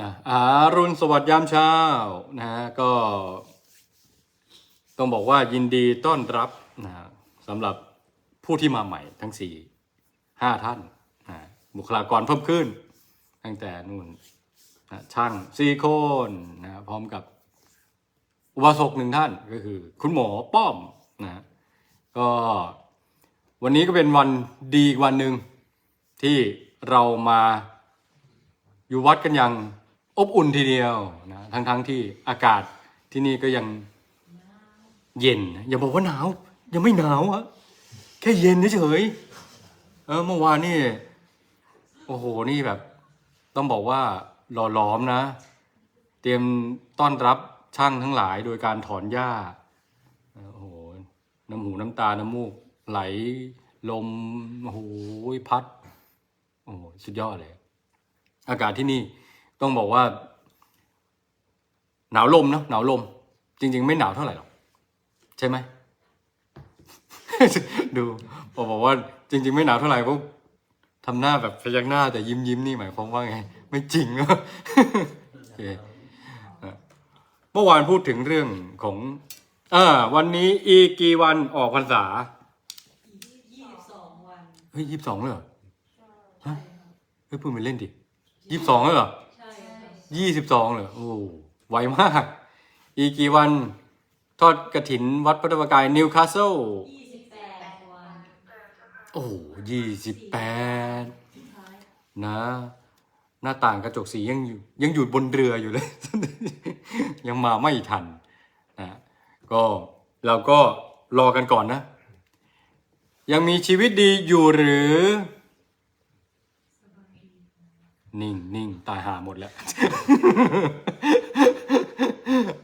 นะอารุณสวัสดิ์ยามเช้านะฮะก็ ต้องบอกว่ายินดีต้อนรับนะสำหรับผู้ที่มาใหม่ทั้งสี่ห้าท่านนะบุคลากรเพิ่มขึ้น ตั้งแต่นู่นนะช่างซีโคนนะพร้อมกับอุบาสกหนึ่งท่านก็คือ คุณหมอป้อมนะก็วันนี้ก็เป็นวันดีวันหนึ่งที่เรามาอยู่วัดกันอย่าง อบอุ่นทีเดียวนะทั้งๆทที่อากาศที่นี่ก็ยังเย็น อย่าบอกว่าหนาว ยังไม่หนาวอะแค่เย็นเฉยเออเมื่อวานนี่ โอ้โหนี่แบบ ต้องบอกว่าหล่อหลอมนะ เตรียมต้อนรับช่างทั้งหลายโดยการถอนหญ้าโอ้โหน้ำหูน้ำตาน้ำมูก ไหลลมโอ้โหพัด โอ้โหสุดยอดเลย อากาศที่นี่ ต้องบอกว่า หนาวลมนะหนาวลม จริง ๆ ไม่หนาวเท่าไหร่หรอกใช่ไหมดูพอบอกว่า จริง ๆ ไม่หนาวเท่าไหร่ปุ๊บทำหน้าแบบพยักหน้าแต่ยิ้มยิ้มๆนี่หมายความว่าไง ไม่จริงอะโอเคอะเมื่อวานพูดถึงเรื่องของอ่าวันนี้อีกกี่วันออกพรรษายี่สิบสองวันเฮ้ยยี่สิบสองเลยเหรอใช่เฮ้ยพูดไปเล่นดิยี่สิบสองเลยเหรอใช่ค่ะ ยี่สิบสองเลยโอ้ไวมาก อีกกี่วันทอดกระถินวัดพระธรรมกายนิวคาสเซิลยี่สิบแปดวันโอ้ยี่สิบแปดสุดท้ายนะ หน้าต่างกระจกสียังอยู่ยังอยู่บนเรืออยู่เลย ยังมาไม่ทันนะก็เราก็รอกันก่อนนะ ยังมีชีวิตดีอยู่หรือ นิ่งนิ่งตายหาหมดแล้ว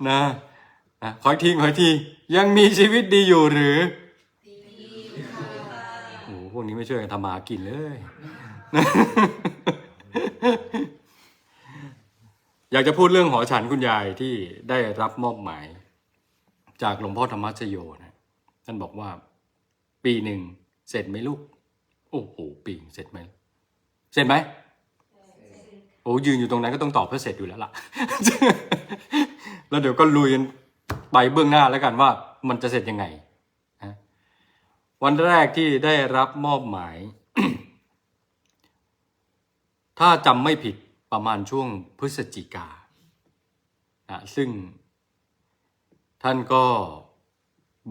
นะนะขอทีขอทียังมีชีวิตดีอยู่หรือโอ้โหพวกนี้ไม่ช่วยกันทำมาหากินเลย อยากจะพูดเรื่องหอฉันคุณยายที่ได้รับมอบหมาย จากหลวงพ่อธรรมชโยนะท่านบอกว่า ปีหนึ่งเสร็จไหมลูก โอ้โหปีหนึ่งเสร็จไหม เสร็จไหม โอ้ยืนอยู่ตรงนั้นก็ต้องตอบเพื่อเสร็จอยู่แล้วล่ะ แล้วเดี๋ยวก็ลุยกันไปเบื้องหน้าแล้วกันว่ามันจะเสร็จยังไงวันแรกที่ได้รับมอบหมาย ถ้าจำไม่ผิดประมาณช่วงพฤศจิกาซึ่งท่านก็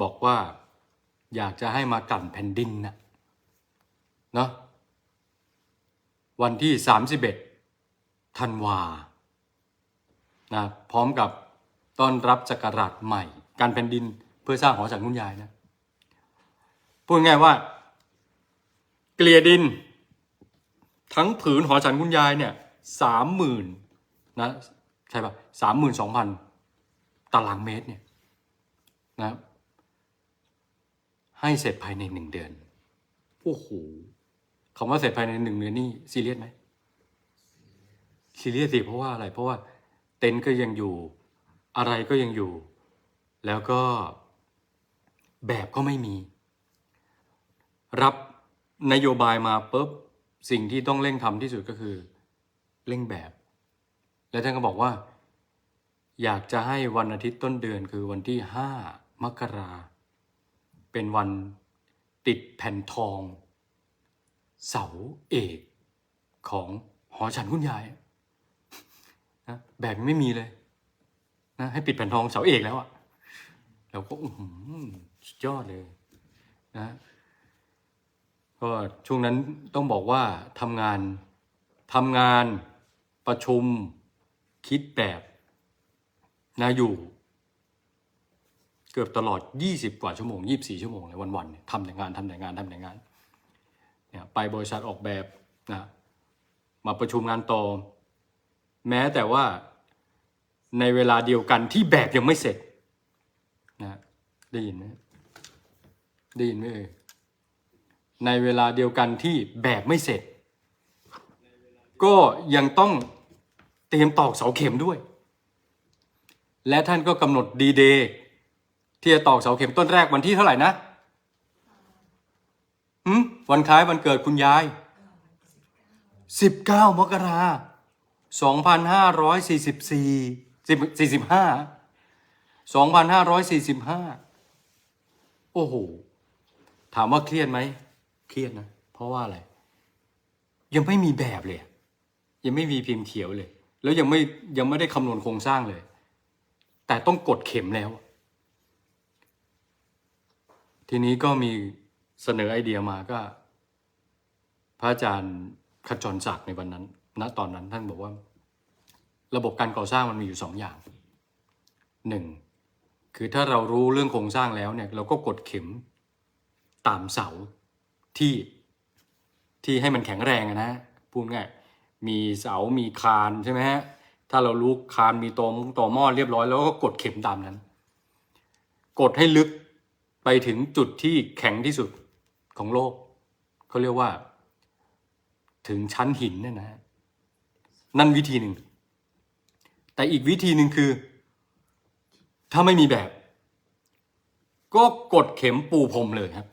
บอกว่าอยากจะให้มากันแผ่นดินนะเนาะวันที่ 31 ธันวานะพร้อมกับต้อนรับจักราชใหม่ การแผ่นดินเพื่อสร้างหอฉันคุณยายนะพูดง่ายว่า เกลี่ยดิน ทั้งผืนหอฉันคุณยายเนี่ยสามหมื่นนะใช่ปะสามหมื่นสองพันตารางเมตรเนี่ยนะให้เสร็จภายในหนึ่งเดือนโอ้โหคำว่าเสร็จภายในหนึ่งเดือนนี่ซีเรียสไหม ซีเรียสสิเพราะว่าอะไร เพราะว่าเต็นท์ก็ยังอยู่ อะไรก็ยังอยู่ แล้วก็แบบก็ไม่มี รับนโยบายมาปุ๊บสิ่งที่ต้องเร่งทำที่สุดก็คือเร่งแบบ และท่านก็บอกว่า อยากจะให้วันอาทิตย์ต้นเดือนคือวันที่ห้ามกราเป็นวันติดแผ่นทอง เสาเอกของหอฉันคุณยาย นะแบบไม่มีเลย นะให้ปิดแผ่นทองเสาเอกแล้วอะเราก็อื้อหือสุดยอดเลยนะก็ช่วงนั้นต้องบอกว่าทำงานทำงานประชุมคิดแบบนะอยู่ เกือบตลอด 20 กว่าชั่วโมง 24 ชั่วโมงเลยวันๆเนี่ยทำแต่งานทำแต่งานทำแต่งานเนี่ยไปบริษัทออกแบบนะมาประชุมงานต่อ แม้แต่ว่าในเวลาเดียวกันที่แบบยังไม่เสร็จนะได้ยินไหมได้ยินไหมเอ่ยในเวลาเดียวกันที่แบบไม่เสร็จ ก็ยังต้องเตรียมตอกเสาเข็มด้วย และท่านก็กำหนดดีเดย์ที่จะตอกเสาเข็มต้นแรกวันที่เท่าไหร่นะวันคล้ายวันเกิดคุณยายสิบเก้ามกรา 2544 45 2545 โอ้โห ถามว่าเครียดไหม เครียดนะ เพราะว่าอะไร ยังไม่มีแบบเลย ยังไม่มีพิมพ์เขียวเลย แล้วยังไม่ยังไม่ได้คำนวณโครงสร้างเลย แต่ต้องกดเข็มแล้ว ทีนี้ก็มีเสนอไอเดียมาก็ พระอาจารย์ขจรศักดิ์ในวันนั้น ณตอนนั้นท่านบอกว่า ระบบการก่อสร้างมันมีอยู่สองอย่างหนึ่งคือถ้าเรารู้เรื่องโครงสร้างแล้วเนี่ยเราก็กดเข็มตามเสาที่ที่ให้มันแข็งแรงนะพูดง่ายมีเสา มีคานใช่ไหมฮะ ถ้าเรารู้คานมีตอมตอหม้อเรียบร้อยแล้วก็กดเข็มตามนั้น กดให้ลึกไปถึงจุดที่แข็งที่สุดของโลก เขาเรียกว่า ถึงชั้นหินเนี่ยนะ นั่นวิธีหนึ่ง แต่อีกวิธีหนึ่งคือ ถ้าไม่มีแบบ ก็กดเข็มปูพรมเลยครับ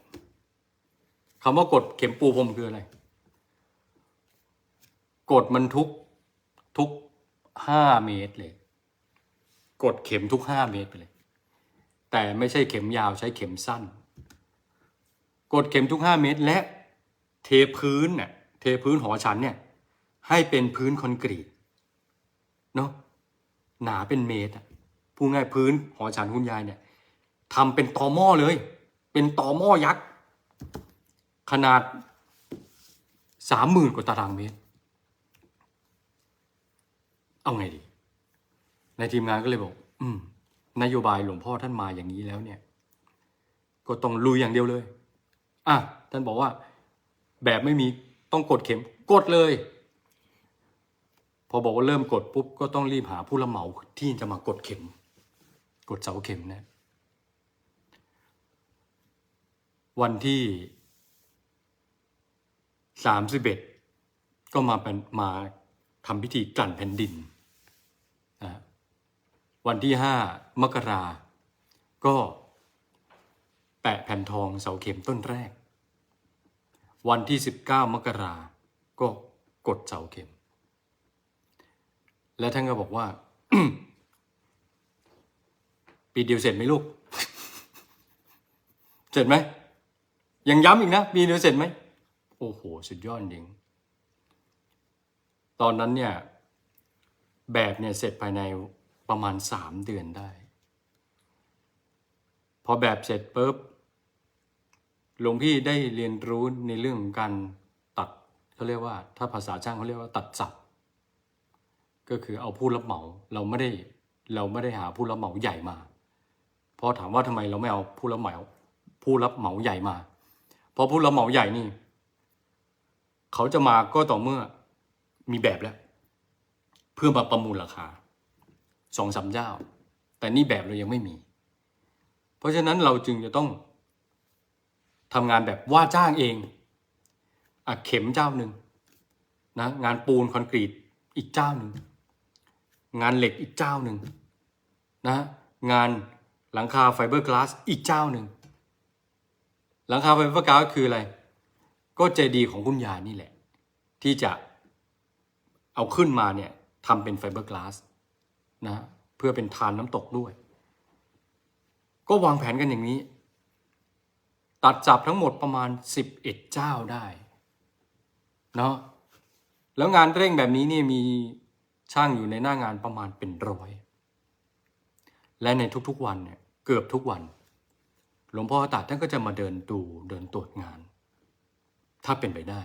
คำว่ากดเข็มปูพรมคืออะไร กดมันทุกทุกห้าเมตรเลย กดเข็มทุกห้าเมตรไปเลย แต่ไม่ใช่เข็มยาวใช้เข็มสั้น กดเข็มทุกห้าเมตรและเทพื้นเนี่ยเทพื้นหอฉันเนี่ย ให้เป็นพื้นคอนกรีตเนาะหนาเป็นเมตรพูดง่ายพื้นหอฉันคุณยายเนี่ยทำเป็นตอหม้อเลย เป็นตอหม้อยักษ์ ขนาดสามหมื่นกว่าตารางเมตร เอาไงดี ในทีมงานก็เลยบอก อืม นโยบายหลวงพ่อท่านมาอย่างนี้แล้วเนี่ย ก็ต้องลุยอย่างเดียวเลย อะ ท่านบอกว่า แบบไม่มีต้องกดเข็ม กดเลย อบอกว่าเริ่มกดปุ๊บก็ต้องรีบหาผู้รับเหมาที่จะมากดเข็ม กดเสาเข็มนะวันที่สามสิบเอ็ดก็มาเป็นมาทำพิธีกลั่นแผ่นดินนะวันที่ห้ามกราก็แปะแผ่นทองเสาเข็มต้นแรก วันที่สิบเก้ามกราก็กดเสาเข็ม และท่านก็บอกว่า ปีเดียวเสร็จไหมลูก เสร็จไหม ยังย้ำอีกนะปีเดียวเสร็จไหม โอ้โห สุดยอดจริง ตอนนั้นเนี่ย แบบเนี่ยเสร็จภายในประมาณสามเดือนได้ พอแบบเสร็จปุ๊บหลวงพี่ได้เรียนรู้ในเรื่องของการตัดเขาเรียกว่า ถ้าภาษาช่างเขาเรียกว่าตัดสับ ก็คือเอาผู้รับเหมาเราไม่ได้เราไม่ได้หาผู้รับเหมาใหญ่มาเพราะถามว่าทำไมเราไม่เอาผู้รับเหมาผู้รับเหมาใหญ่มา เพราะผู้รับเหมาใหญ่นี่ เขาจะมาก็ต่อเมื่อมีแบบแล้ว เพื่อมาประมูลราคาสองสามเจ้า แต่นี่แบบเรายังไม่มี เพราะฉะนั้นเราจึงจะต้องทำงานแบบว่าจ้างเองอะเข็มเจ้าหนึ่งนะงานปูนคอนกรีตอีกเจ้าหนึ่ง งานเหล็กอีกเจ้าหนึ่งนะงานหลังคาไฟเบอร์กลาสอีกเจ้าหนึ่งหลังคาไฟเบอร์กลาสคืออะไร ก็ใจดีของคุณยายนี่แหละ ที่จะเอาขึ้นมาเนี่ยทำเป็นไฟเบอร์กลาสนะเพื่อเป็นทานน้ำตกด้วย ก็วางแผนกันอย่างนี้ ตัดจับทั้งหมดประมาณ 11 เจ้าได้เนาะแล้วงานเร่งแบบนี้เนี่ยมี ช่างอยู่ในหน้างานประมาณเป็นร้อย และในทุกๆวันเนี่ยเกือบทุกวัน หลวงพ่อตาท่านก็จะมาเดินดูเดินตรวจงาน ถ้าเป็นไปได้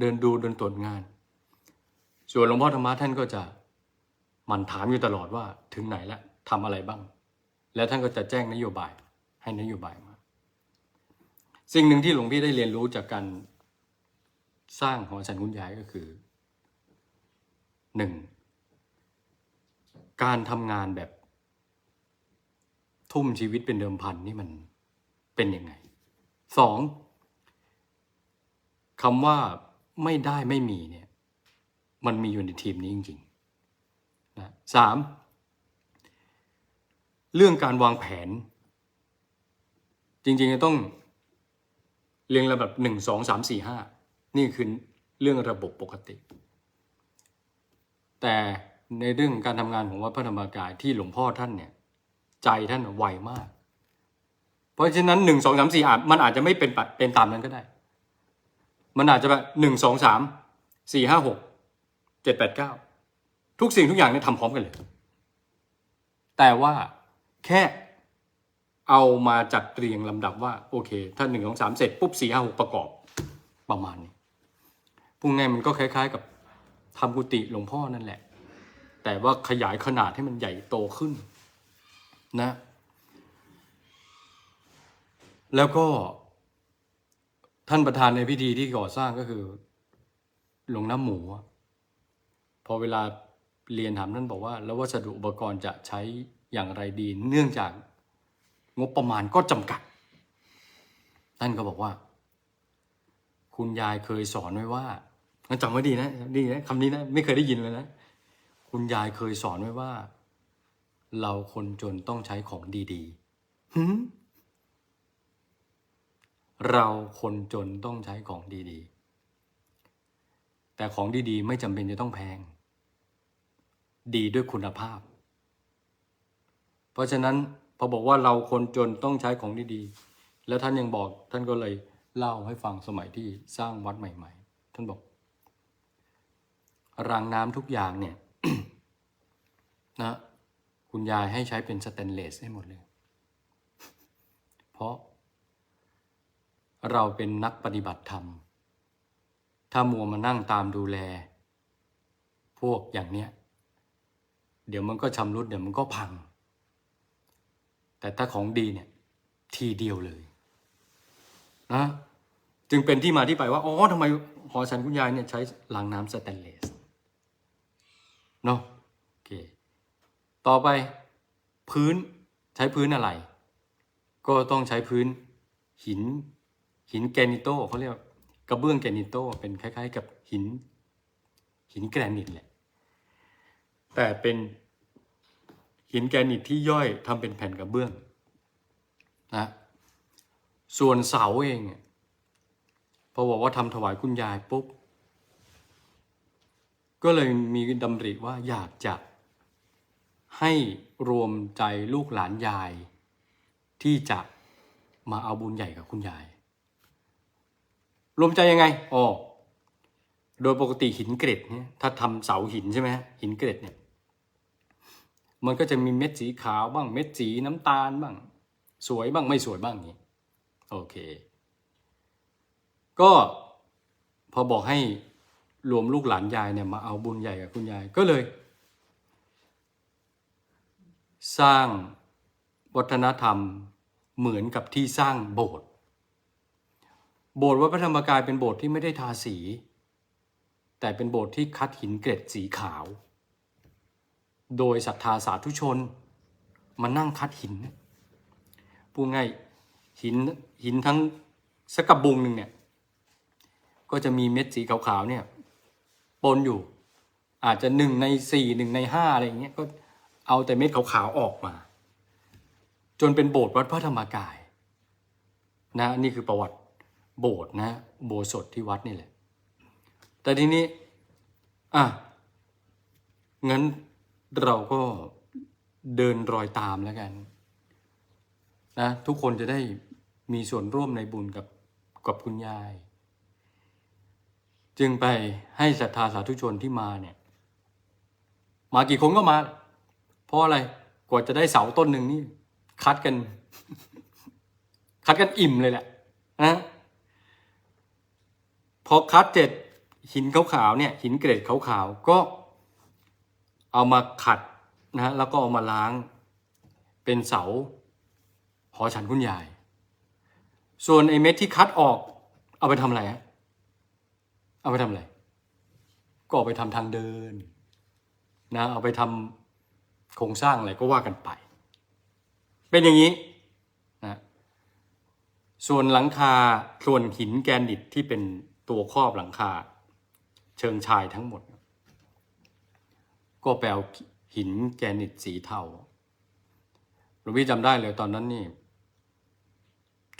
เดินดูเดินตรวจงาน ส่วนหลวงพ่อธรรมะท่านก็จะมันถามอยู่ตลอดว่าถึงไหนแล้วทำอะไรบ้าง แล้วท่านก็จะแจ้งนโยบายให้นโยบายมา สิ่งหนึ่งที่หลวงพี่ได้เรียนรู้จากการสร้างหอฉันคุณยายก็คือ หนึ่งการทำงานแบบ ทุ่มชีวิตเป็นเดิมพันนี่มันเป็นยังไงสองคำว่าไม่ได้ไม่มีเนี่ย มันมีอยู่ในทีมนี้จริงๆนะสามเรื่องการวางแผน จริงๆจะต้องเรียงระแบบหนึ่งสองสามสี่ห้านี่คือเรื่องระบบปกติ แต่ในเรื่องการทำงานของวัดพระธรรมกายที่หลวงพ่อท่านเนี่ย ใจท่านไวมาก เพราะฉะนั้นหนึ่งสองสามสี่อาจมันอาจจะไม่เป็นปัดเป็นตามนั้นก็ได้ มันอาจจะแบบหนึ่งสองสามสี่ห้าหกเจ็ดแปดเก้าทุกสิ่งทุกอย่างเนี่ยทำพร้อมกันเลย แต่ว่าแค่เอามาจัดเรียงลำดับว่า โอเค ถ้าหนึ่งสองสามเสร็จปุ๊บสี่ห้าหกประกอบประมาณนี้พวกนี้มันก็คล้าย ๆ กับ ทำกุฏิหลวงพ่อนั่นแหละ แต่ว่าขยายขนาดให้มันใหญ่โตขึ้นนะ แล้วก็ท่านประธานในพิธีที่ก่อสร้างก็คือ หลวงน้ำหมู พอเวลาเรียนถามท่านบอกว่า แล้ววัสดุอุปกรณ์จะใช้อย่างไรดี เนื่องจากงบประมาณก็จำกัด ท่านก็บอกว่า คุณยายเคยสอนไว้ว่า จำไว้ดีนะดีนะคำนี้นะไม่เคยได้ยินเลยนะ คุณยายเคยสอนไว้ว่า เราคนจนต้องใช้ของดีๆหืเราคนจนต้องใช้ของดีๆ แต่ของดีๆ ไม่จำเป็นจะต้องแพง ดีด้วยคุณภาพ เพราะฉะนั้นพอบอกว่าเราคนจนต้องใช้ของดีๆ แล้วท่านยังบอกท่านก็เลยเล่าให้ฟังสมัยที่สร้างวัดใหม่ ๆ ท่านบอก รางน้ำทุกอย่างเนี่ยนะคุณยายให้ใช้เป็นสแตนเลสให้หมดเลย เพราะ เราเป็นนักปฏิบัติธรรม ถ้ามัวมานั่งตามดูแล พวกอย่างเนี้ย เดี๋ยวมันก็ชำรุดเดี๋ยวมันก็พัง แต่ถ้าของดีเนี่ย ทีเดียวเลยนะจึงเป็นที่มาที่ไปว่า อ๋อทำไมหอฉันคุณยายเนี่ยใช้รางน้ำสแตนเลส เนาะโอเคต่อไปพื้นใช้พื้นอะไร ก็ต้องใช้พื้นหิน หินแกรนิโตเขาเรียกว่ากระเบื้องแกรนิโตเป็นคล้าย ๆ กับหิน หินแกรนิตแหละ แต่เป็นหินแกรนิตที่ย่อยทำเป็นแผ่นกระเบื้องนะส่วนเสาเองเนี่ยพอบอกว่าทำถวายคุณยายปุ๊บ ก็เลยมีดำริว่าอยากจะ ให้รวมใจลูกหลานยาย ที่จะมาเอาบุญใหญ่กับคุณยาย รวมใจยังไงอ๋อโดยปกติหินเกร็ดเนี่ยถ้าทำเสาหินใช่ไหมหินเกร็ดเนี่ยมันก็จะมีเม็ดสีขาวบ้างเม็ดสีน้ำตาลบ้าง สวยบ้างไม่สวยบ้างอย่างนี้โอเค ก็พอบอกให้ รวมลูกหลานยายเนี่ยมาเอาบุญใหญ่กับคุณยายก็เลย สร้างวัฒนธรรมเหมือนกับที่สร้างโบสถ์โบสถ์วัดพระธรรมกายเป็นโบสถ์ที่ไม่ได้ทาสี แต่เป็นโบสถ์ที่คัดหินเกร็ดสีขาว โดยศรัทธาสาธุชนมานั่งคัดหินพูดง่ายหินหินทั้งสกกระบุงหนึ่งเนี่ยก็จะมีเม็ดสีขาวๆเนี่ย ปนอยู่ อาจจะหนึ่งในสี่หนึ่งในห้าอะไรอย่างเงี้ยก็เอาแต่เม็ดขาวๆออกมา จนเป็นโบสถ์วัดพระธรรมกาย นะนี่คือประวัติโบสถ์นะโบสถ์ที่วัดนี่แหละ แต่ทีนี้อะงั้นเราก็เดินรอยตามแล้วกันนะทุกคนจะได้มีส่วนร่วมในบุญกับกับคุณยาย จึงไปให้ศรัทธาสาธุชนที่มาเนี่ย มากี่คนก็มา เพราะอะไรกว่าจะได้เสาต้นหนึ่งนี่ คัดกัน คัดกันอิ่มเลยแหละนะพอคัดเสร็จหินขาวๆเนี่ย หินเกรดขาวๆก็เอามาขัดนะฮะแล้วก็เอามาล้างเป็นเสาหอฉันคุณยาย ส่วนไอ้เม็ดที่คัดออกเอาไปทำอะไรฮะ เอาไปทำอะไร ก็เอาไปทำทางเดินนะเอาไปทำโครงสร้างอะไรก็ว่ากันไป เป็นอย่างนี้นะส่วนหลังคาส่วนหินแกรนิตที่เป็นตัวครอบหลังคา เชิงชายทั้งหมด ก็แปลหินแกรนิตสีเทาหลวงพี่จำได้เลยตอนนั้นนี่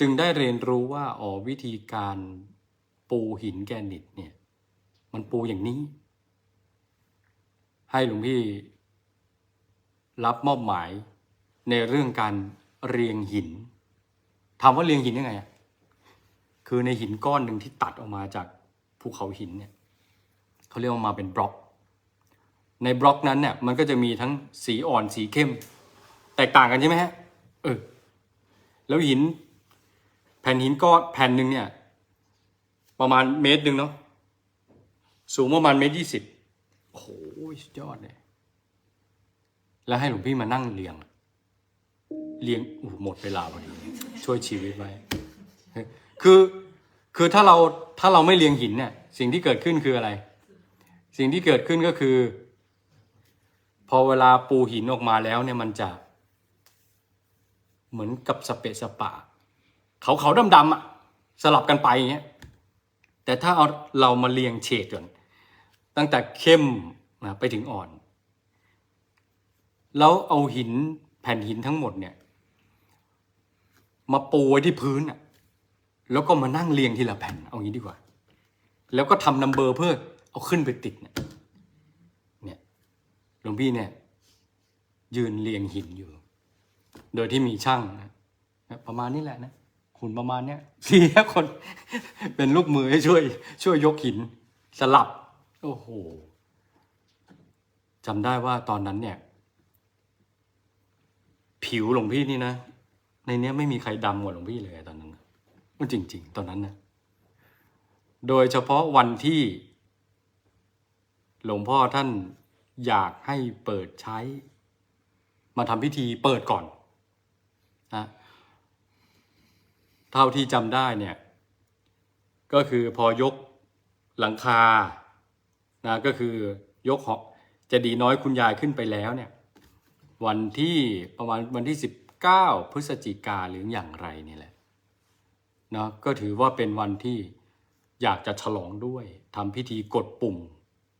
จึงได้เรียนรู้ว่าอ๋อวิธีการ ปูหินแกรนิตเนี่ย มันปูอย่างนี้ ให้หลวงพี่รับมอบหมายในเรื่องการเรียงหินถามว่าเรียงหินยังไงคือในหินก้อนหนึ่งที่ตัดออกมาจากภูเขาหินเนี่ยเขาเรียกว่ามาเป็นบล็อก ในบล็อกนั้นเนี่ยมันก็จะมีทั้งสีอ่อนสีเข้ม แตกต่างกันใช่ไหมฮะเออแล้วหิน แผ่นหินก้อนแผ่นหนึ่งเนี่ย ประมาณเมตรหนึ่งเนาะสูงประมาณเมตรยี่สิบโอ้โหสุดยอดเลย แล้วให้หลวงพี่มานั่งเรียงเรียงโอ้หมดเวลาพอดีช่วยชีวิตไว้ คือคือถ้าเราถ้าเราไม่เรียงหินเนี่ย สิ่งที่เกิดขึ้นคืออะไร สิ่งที่เกิดขึ้นก็คือ พอเวลาปูหินออกมาแล้วเนี่ยมันจะ เหมือนกับสเปะสปะเขาเขาดำดำๆอะสลับกันไปอย่างเงี้ย แต่ถ้าเอาเรามาเรียงเฉดก่อนตั้งแต่เข้มนะไปถึงอ่อน แล้วเอาหินแผ่นหินทั้งหมดเนี่ย มาปูไว้ที่พื้นอะแล้วก็มานั่งเรียงทีละแผ่นเอางี้ดีกว่า แล้วก็ทำนัมเบอร์เพื่อเอาขึ้นไปติดเนี่ยเนี่ยหลวงพี่เนี่ย ยืนเรียงหินอยู่ โดยที่มีช่างนะนะประมาณนี้แหละนะ หุ่นประมาณเนี้ยสี่ห้าคน เป็นลูกมือให้ช่วย ช่วยยกหิน สลับ โอ้โหจำได้ว่าตอนนั้นเนี่ย ผิวหลวงพี่นี่นะ ในเนี้ยไม่มีใครดำกว่าหลวงพี่เลยตอนนั้นนะมันจริง ๆ ตอนนั้นนะโดยเฉพาะวันที่ หลวงพ่อท่านอยากให้เปิดใช้ มาทำพิธีเปิดก่อนนะ เท่าที่จำได้เนี่ยก็คือพอยกหลังคานะก็คือยกหอเจดีน้อยคุณยายขึ้นไปแล้วเนี่ยวันที่ประมาณวันที่ 19 พฤศจิกาหรืออย่างไรนี่แหละเนาะก็ถือว่าเป็นวันที่อยากจะฉลองด้วยทำพิธีกดปุ่ม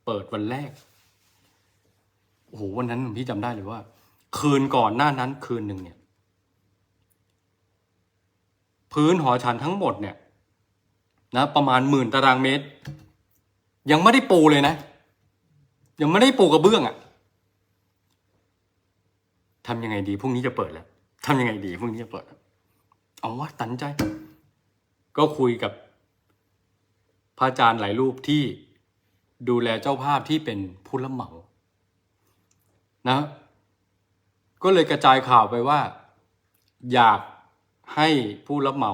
เปิดวันแรกโอ้โหวันนั้นพี่จำได้เลยว่า คืนก่อนหน้านั้นคืนหนึ่งเนี่ย พื้นหอฉันทั้งหมดเนี่ยนะประมาณหมื่นตารางเมตร ยังไม่ได้ปูเลยนะ ยังไม่ได้ปูกระเบื้องอะ่ะทำยังไงดีพรุ่งนี้จะเปิดแล้วทำยังไงดีพรุ่งนี้จะเปิดเอาวะตัดสินใจ ก็คุยกับพระอาจารย์หลายรูปที่ดูแลเจ้าภาพที่เป็นผู้รับเหมานะ ก็เลยกระจายข่าวไปว่า อยาก ให้ผู้รับเหมา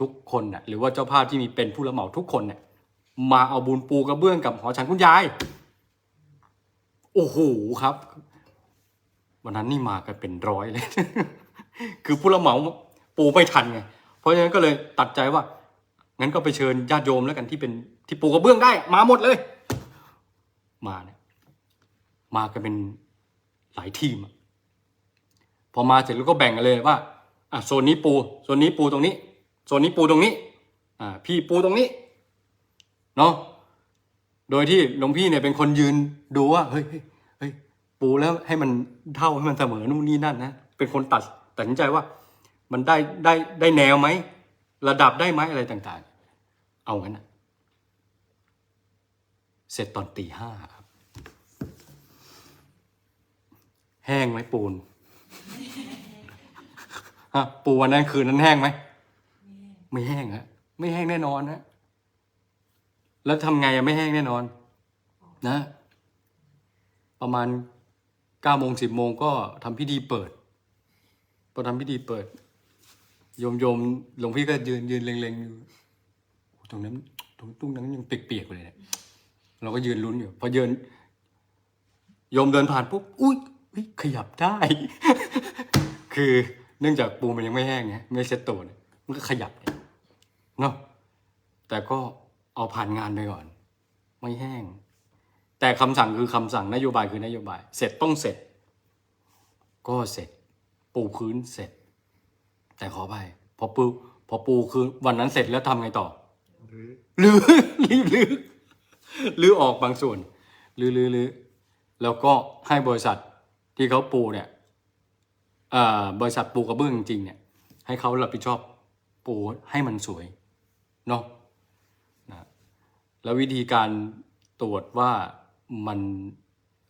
ทุกคนน่ะหรือว่าเจ้าภาพที่มีเป็นผู้รับเหมาทุกคนเนี่ยมาเอาบุญปูกระเบื้องกับหอฉันคุณยาย โอ้โหครับ วันนั้นนี่มากันเป็นร้อยเลย คือผู้รับเหมาปูไม่ทันไงเพราะฉะนั้นก็เลยตัดใจว่างั้นก็ไปเชิญญาติโยมแล้วกันที่เป็นที่ปูกระเบื้องได้ มาหมดเลย มาเนี่ยมากันเป็นหลายทีมพอมาเสร็จแล้วก็แบ่งกันเลยว่า อะโซนนี้ปูโซนนี้ปูตรงนี้ โซนนี้ปูตรงนี้อ่าพี่ปูตรงนี้เนาะโดยที่หลวงพี่เนี่ยเป็นคนยืนดูว่าเฮ้ยเฮ้ยเฮ้ยปูแล้วให้มันเท่าให้มันเสมอนู่นนี่นั่นนะเป็นคนตัดตัดสินใจว่ามันได้ได้ได้แนวไหมระดับได้ไหมอะไรต่างๆ เอางั้นนะเสร็จตอนตีห้าครับแห้งไหมปูน ฮะปูวันนั้นคืนนั้นแห้งไหมไม่แห้งฮะไม่แห้งแน่นอนฮะแล้วทำไงอะไม่แห้งแน่นอน นะ ประมาณเก้าโมงสิบโมงก็ทำพิธีเปิดพอทำพิธีเปิดโยมโยมหลวงพี่ก็ยืนยืนเล็งๆอยู่ตรงนั้นตรงตุ้งนั้นยังเปียกๆเลยเนี่ยเราก็ยืนลุ้นอยู่พอยืนโยมเดินผ่านปุ๊บอุ้ยอุ๊ยขยับได้ คือ นื่องจากปูมันยังไม่แห้งไงไม่เซ็ตตัวเนี่ยมันก็ขยับเนี่ยเนาะแต่ก็เอาผ่านงานไปก่อน ไม่แห้ง แต่คำสั่งคือคำสั่งนโยบายคือนโยบาย เสร็จต้องเสร็จ ก็เสร็จ ปูพื้นเสร็จ แต่ขอไปพอปูพอปูคือวันนั้นเสร็จแล้วทำไงต่อหรือรีบลือลือออกบางส่วนลือลือลือแล้วก็ให้บริษัทที่เขาปูเนี่ยเอ่อ บริษัทปูกระเบื้องจริงเนี่ยให้เขารับผิดชอบปูให้มันสวยเนาะนะแล้ววิธีการตรวจว่ามัน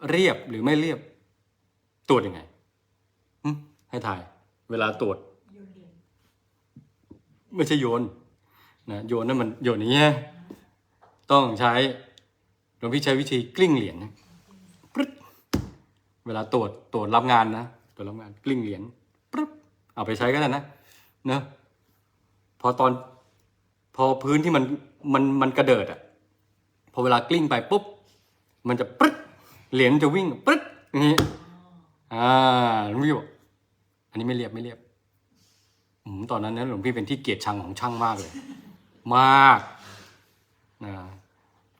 เรียบหรือไม่เรียบตรวจยังไงให้ถ่าย เวลาตรวจ ไม่ใช่โยนนะโยนนั่นมันโยนอย่างเงี้ยต้องใช้หลวงพี่ใช้วิธีกลิ้งเหรียญนะเวลาตรวจตรวจรับงานนะ ตรวจรับงานกลิ้งเหรียญปึ๊บเอาไปใช้ก็ได้นะเนอะพอตอน พอพื้นที่มันมันมันกระเดิดอะพอเวลากลิ้งไปปุ๊บมันจะปึ๊ดเหรียญจะวิ่งปึ๊ดอย่างงี้อ่าหลวงพี่บอกอันนี้ไม่เรียบไม่เรียบอืมตอนนั้นนะหลวงพี่เป็นที่เกลียดชังของช่างมากเลย มากนะ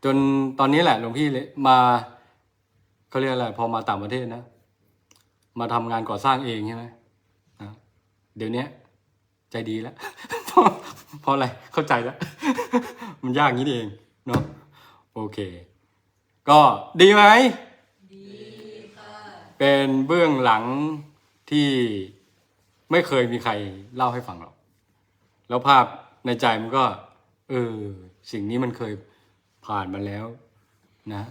จนตอนนี้แหละ หลวงพี่เลยมาเขาเรียกอะไร พอมาต่างประเทศนะ มาทำงานก่อสร้างเองใช่ไหมนะเดี๋ยวนี้ใจดีแล้วเพราะเพราะอะไรเข้าใจแล้ว มันยากอย่างนี้นี่เองเนาะโอเค ก็ดีไหมดีค่ะเป็นเบื้องหลังที่ไม่เคยมีใครเล่าให้ฟังหรอก แล้วภาพในใจมันก็ เออ สิ่งนี้มันเคยผ่านมาแล้ว นะ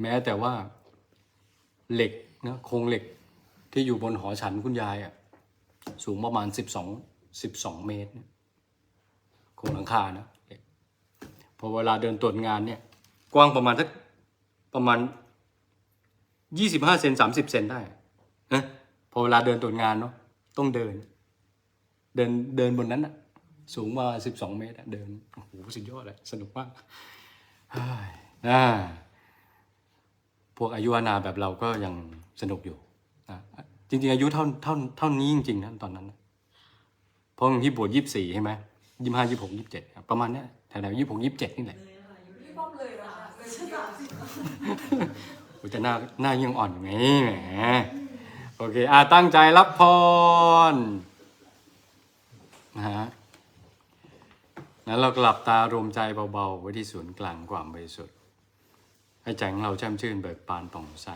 แม้แต่ว่าเหล็กนะโครงเหล็ก ที่อยู่บนหอฉันคุณยายอะสูงประมาณสิบสองสิบสองเมตรโครงหลังคานะเหล็กพอเวลาเดินตรวจงานเนี่ย กว้างประมาณสักประมาณยี่สิบห้าเซนสามสิบเซนได้นะพอเวลาเดินตรวจงานเนาะต้องเดิน เดินเดินบนนั้นอะสูงมาสิบสองเมตรเดินโอ้โหสุดยอดเลยสนุกมากนะพวกอายุอานาแบบเราก็ยังสนุกอยู่ จริง ๆ อายุเท่าเท่าเท่านี้จริงๆนะตอนนั้นนะเพราะที่บวชยี่สิบสี่ใช่ไหมยี่ห้ายี่หกยี่เจ็ดประมาณเนี้ยแถวๆยี่หกยี่เจ็ดนี่แหละเลยค่ะอายุพี่ป้อมเลยเหรอคะเลยพี่ป้อมโอ้ยแต่หน้าหน้ายังอ่อนอยู่ไงแหมโอเคอะตั้งใจรับพรนะฮะนั้นเรากลับตารวมใจเบาๆ ไว้ที่ศูนย์กลางความบริสุทธิ์ให้ใจของเราแช่มชื่นเบิกบานผ่องใส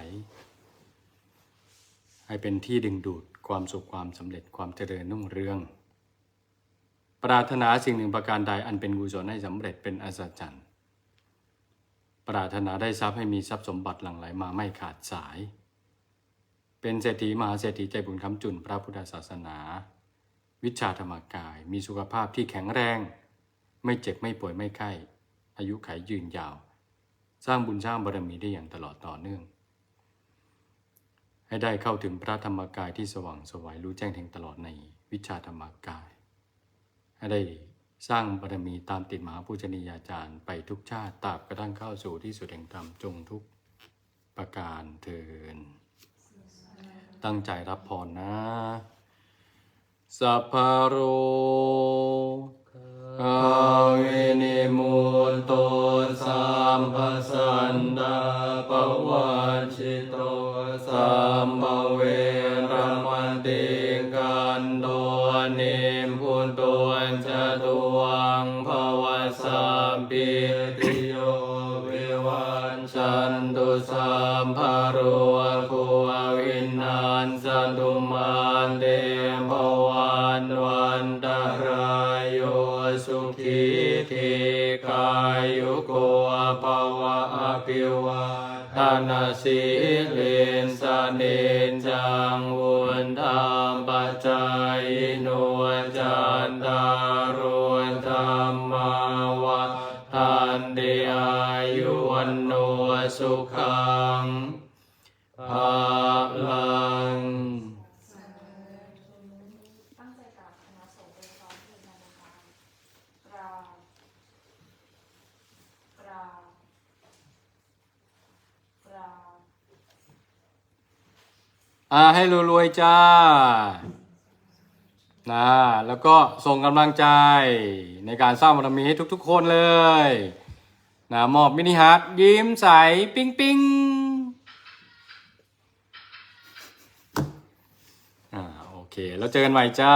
ให้เป็นที่ดึงดูดความสุขความสำเร็จความเจริญรุ่งเรือง ปรารถนาสิ่งหนึ่งประการใดอันเป็นกุศลให้สำเร็จเป็นอัศจรรย์ปรารถนาได้ทรัพย์ให้มีทรัพย์สมบัติหลั่งไหลมาไม่ขาดสาย เป็นเศรษฐีมหาเศรษฐีใจบุญคำจุนพระพุทธศาสนา วิชาธรรมกาย มีสุขภาพที่แข็งแรง ไม่เจ็บไม่ป่วยไม่ไข้ อายุขัยยืนยาว สร้างบุญสร้างบารมีได้อย่างตลอดต่อเนื่อง ให้ได้เข้าถึงพระธรรมกายที่สว่างสวัยรู้แจ้งแทงตลอดในวิชาธรรมกาย ให้ได้สร้างบารมีตามติดมหาปูชนียาจารย์ไปทุกชาติตราบกระทั่งเข้าสู่ที่สุดแห่งธรรมจงทุกประการเทินตั้งใจรับพรนะสัพพะโรคาวินิมุตโตสัมปสันดาปวัน ตุมันเดภวันวันตรายโยสุขีทีกายุโกภวะอภิวาทนาสิเลนสเนนจังวุนธรรมปัจจายโนจันตารวนธรรมาวะทันเดอายุวันโนสุขังภาลัง ตั้งใจกราบคณะสงฆ์โดยพร้อมเพรียงกันนะคะกราบกราบกราบ อ่าให้รวยๆจ้านะแล้วก็ส่งกำลังใจในการสร้างบารมีให้ทุกๆ คนเลยนะมอบมินิฮาร์ดยิ้มใส ปิ๊งปิ๊งอ่าโอเค แล้วเจอกันใหม่จ้า